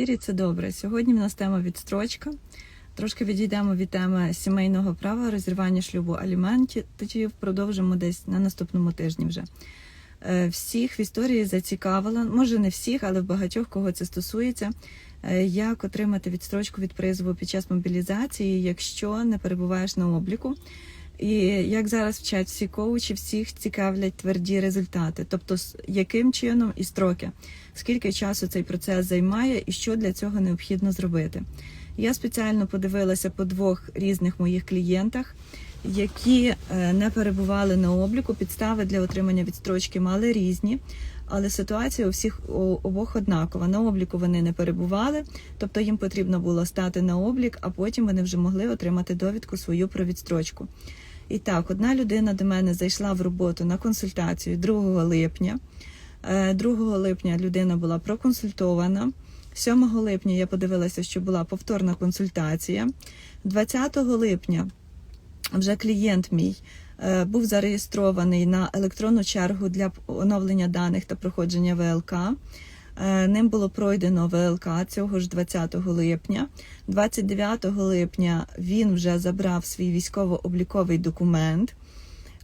Вірі, це добре. Сьогодні в нас тема відстрочка. Трошки відійдемо від теми сімейного права, розірвання шлюбу аліментів. Продовжимо десь на наступному тижні вже. Е, Всіх в історії зацікавила, може не всіх, але в багатьох кого це стосується, е, як отримати відстрочку від призову під час мобілізації, якщо не перебуваєш на обліку. І як зараз вчать всі коучі, всіх цікавлять тверді результати, тобто з яким чином і строки, скільки часу цей процес займає і що для цього необхідно зробити. Я спеціально подивилася по двох різних моїх клієнтах, які е, не перебували на обліку. Підстави для отримання відстрочки мали різні, але ситуація у всіх у обох однакова. На обліку вони не перебували, тобто їм потрібно було стати на облік, а потім вони вже могли отримати довідку свою про відстрочку. І так, одна людина до мене зайшла в роботу на консультацію 2 липня. Е, 2 липня людина була проконсультована. 7 липня я подивилася, що була повторна консультація. 20 липня вже клієнт мій е, був зареєстрований на електронну чергу для оновлення даних та проходження ВЛК. Е, Ним було пройдено ВЛК цього ж 20 липня. 29 липня він вже забрав свій військово-обліковий документ.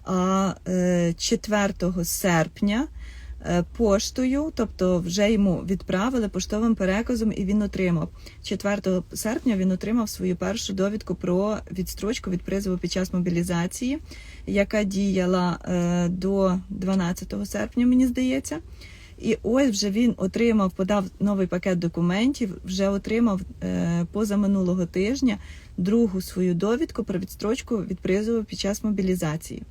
А е, 4 серпня е, поштою, тобто вже йому відправили поштовим переказом, і він отримав 4 серпня. Він отримав свою першу довідку про відстрочку від призову під час мобілізації, яка діяла е, до 12 серпня, мені здається. І ось вже він отримав, подав новий пакет документів, вже отримав е, позаминулого тижня другу свою довідку про відстрочку від призову під час мобілізації.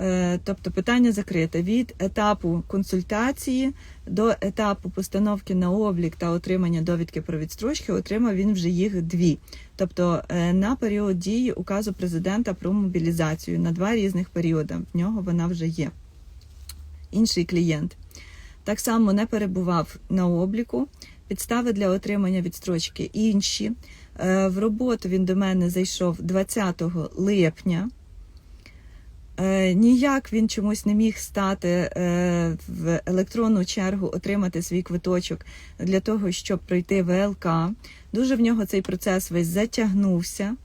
Е, тобто питання закрите від етапу консультації до етапу постановки на облік та отримання довідки про відстрочки отримав він вже їх дві. Тобто е, на період дії указу президента про мобілізацію на два різних періоди. В нього вона вже є. Інший клієнт так само не перебував на обліку. Підстави для отримання відстрочки інші. Е, В роботу він до мене зайшов 20 липня. Е, Ніяк він чомусь не міг стати е, в електронну чергу, отримати свій квиточок для того, щоб пройти ВЛК. Дуже в нього цей процес весь затягнувся.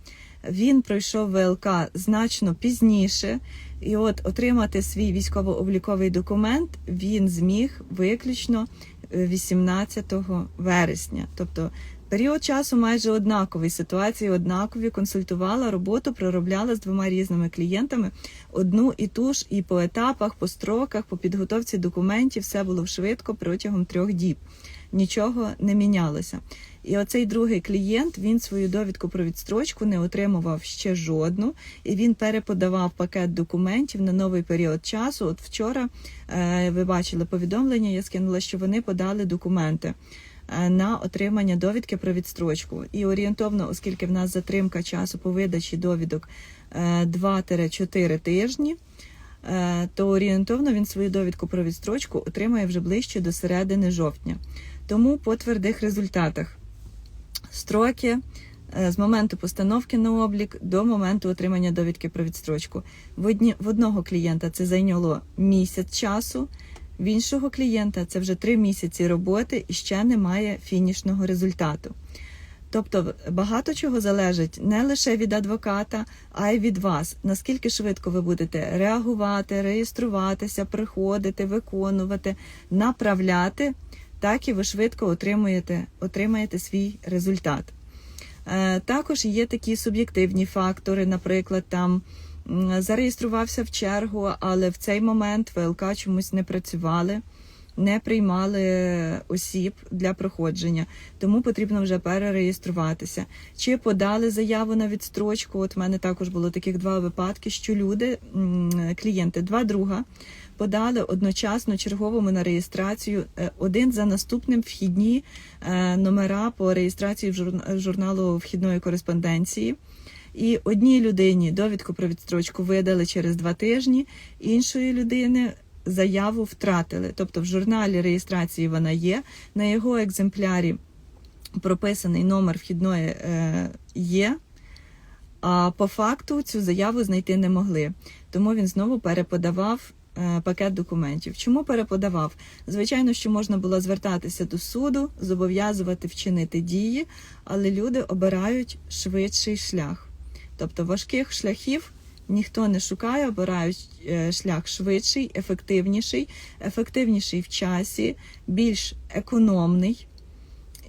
Він пройшов ВЛК значно пізніше, і от отримати свій військово-обліковий документ він зміг виключно е, 18 вересня. Тобто період часу майже однаковий, ситуації однакові. Консультувала роботу, проробляла з двома різними клієнтами одну і ту ж, і по етапах, по строках, по підготовці документів все було швидко протягом трьох діб. Нічого не мінялося. І оцей другий клієнт він свою довідку про відстрочку не отримував ще жодну, і він переподавав пакет документів на новий період часу. От вчора е, ви бачили повідомлення, я скинула, що вони подали документи е, на отримання довідки про відстрочку. І орієнтовно, оскільки в нас затримка часу по видачі довідок е, 2-4 тижні. е, То орієнтовно він свою довідку про відстрочку отримає вже ближче до середини жовтня. Тому по твердих результатах строки е, з моменту постановки на облік до моменту отримання довідки про відстрочку. В, одні, в одного клієнта це зайняло місяць часу, в іншого клієнта це вже три місяці роботи і ще немає фінішного результату. Тобто багато чого залежить не лише від адвоката, а й від вас. Наскільки швидко ви будете реагувати, реєструватися, приходити, виконувати, направляти, так і ви швидко отримуєте, отримаєте свій результат. Е, Також є такі суб'єктивні фактори, наприклад, там зареєструвався в чергу, але в цей момент ВЛК чомусь не працювали, не приймали осіб для проходження, тому потрібно вже перереєструватися. Чи подали заяву на відстрочку? От в мене також було таких два випадки, що люди, клієнти, два друга. Подали одночасно черговому на реєстрацію е, один за наступним вхідні е, номера по реєстрації в журналу вхідної кореспонденції. І одній людині довідку про відстрочку видали через два тижні, іншої людини заяву втратили. Тобто в журналі реєстрації вона є, на його екземплярі прописаний номер вхідної е, є. А по факту цю заяву знайти не могли. Тому він знову переподавав пакет документів. Чому переподавав? Звичайно, що можна було звертатися до суду, зобов'язувати вчинити дії, але люди обирають швидший шлях. Тобто важких шляхів ніхто не шукає, обирають е, шлях швидший, ефективніший, ефективніший в часі, більш економний.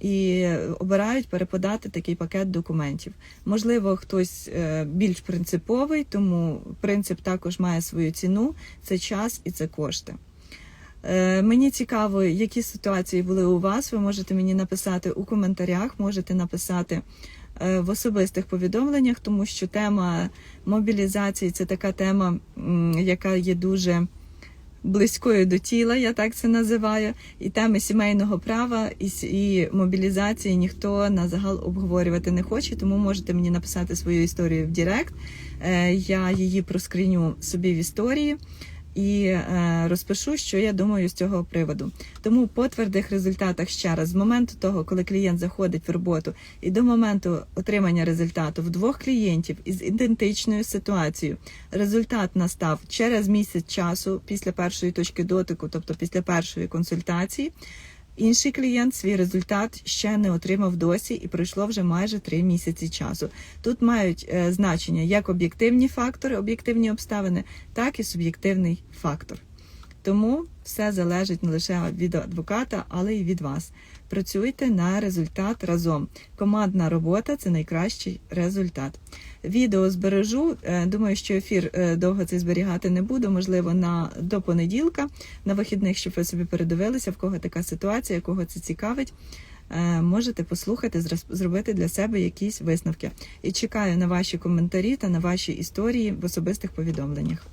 І обирають переподати такий пакет документів. Можливо, хтось е, більш принциповий, тому принцип також має свою ціну: це час і це кошти. Е, Мені цікаво, які ситуації були у вас. Ви можете мені написати у коментарях, можете написати е, в особистих повідомленнях, тому що тема мобілізації це така тема, яка є дуже близькою до тіла, я так це називаю. І теми сімейного права і, і мобілізації ніхто на загал обговорювати не хоче, тому можете мені написати свою історію в Директ. Е, Я її проскріню собі в історії і е, розпишу, що я думаю з цього приводу. Тому по твердих результатах ще раз, з моменту того, коли клієнт заходить в роботу, і до моменту отримання результату в двох клієнтів із ідентичною ситуацією, результат настав через місяць часу після першої точки дотику, тобто після першої консультації. Інший клієнт свій результат ще не отримав досі, і пройшло вже майже три місяці часу. Тут мають е, значення як об'єктивні фактори, об'єктивні обставини, так і суб'єктивний фактор. Тому все залежить не лише від адвоката, але й від вас. Працюйте на результат разом. Командна робота це найкращий результат. Відео збережу. Е, Думаю, що ефір е, довго цей зберігати не буду. Можливо, на до понеділка, на вихідних, щоб ви собі передивилися, в кого така ситуація, кого це цікавить. Е, Можете послухати, зробити для себе якісь висновки. І чекаю на ваші коментарі та на ваші історії в особистих повідомленнях.